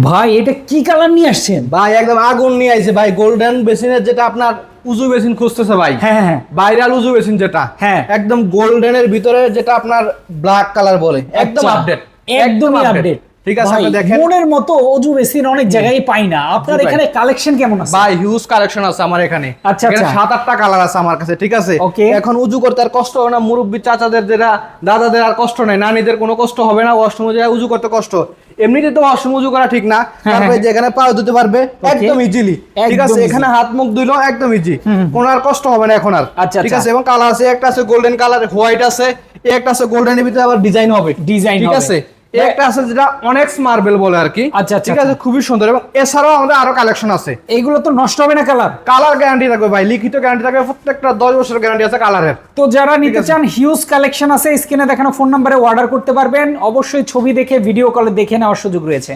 ভাই এটা কি কালার নিয়ে আসছেন? ভাই একদম আগুন নিয়ে আইছে ভাই গোল্ডেন বেসিনের যেটা আপনার উজু বেসিন খুঁজতেছে ভাই। হ্যাঁ হ্যাঁ ভাইরাল উজু বেসিন যেটা। হ্যাঁ। একদম গোল্ডেনের ভিতরে যেটা আপনার ব্ল্যাক কালার বলে। একদম আচ্ছা, আপডেট একদমই আপডেট ঠিক আছে আপনি দেখেন। মনের মতো অজু বেসিন অনেক জায়গায় পাই না। আপনার এখানে কালেকশন কেমন আছে? ভাই হিউজ কালেকশন আছে আমার এখানে। আচ্ছা, আচ্ছা। সাত আটটা কালার আছে আমার কাছে ঠিক আছে. এখন উজু করতে আর কষ্ট হবে না। মুরব্বী চাচাদের যেটা দাদাদের আর কষ্ট নেই। নানিদের কোনো কষ্ট হবে না। ওয়াশরুমে যায় উজু করতে কষ্ট। এমনিতে তো অসম উজু করা ঠিক না। হ্যাঁ, তারপরে হ্যাঁ। যেখানে পাও দিতে পারবে একদম ইজিলি ঠিক আছে এখানে হাত মুখ ধুইলো একদম ইজি কোনো আর কষ্ট হবে না এখন আর। আচ্ছা, ঠিক আচ্ছা। আছে এবং কালার আছে একটা আছে গোল্ডেন কালার হোয়াইট আছে একটা আছে গোল্ডেনের ভিতরে আবার ডিজাইন হবে। ডিজাইন ঠিক আছে? একটা আছে যেটা অনেক্স মার্বেল বলে আর কি। আচ্ছা, আচ্ছা, ঠিক আছে খুবই সুন্দর এবং এছাড়াও আমাদের আরও কালেকশন আছে। এইগুলো তো নষ্ট হবে না কালার কালার গ্যারান্টি থাকবে ভাই লিখিত গ্যারান্টি থাকবে প্রত্যেকটা দশ বছরের গ্যারান্টি আছে কালারের তো যারা নিতে চান হিউজ কালেকশন আছে স্ক্রিনে দেখানো ফোন নাম্বারে অর্ডার করতে পারবেন। অবশ্যই ছবি দেখে ভিডিও কলে দেখে নেওয়ার সুযোগ রয়েছে।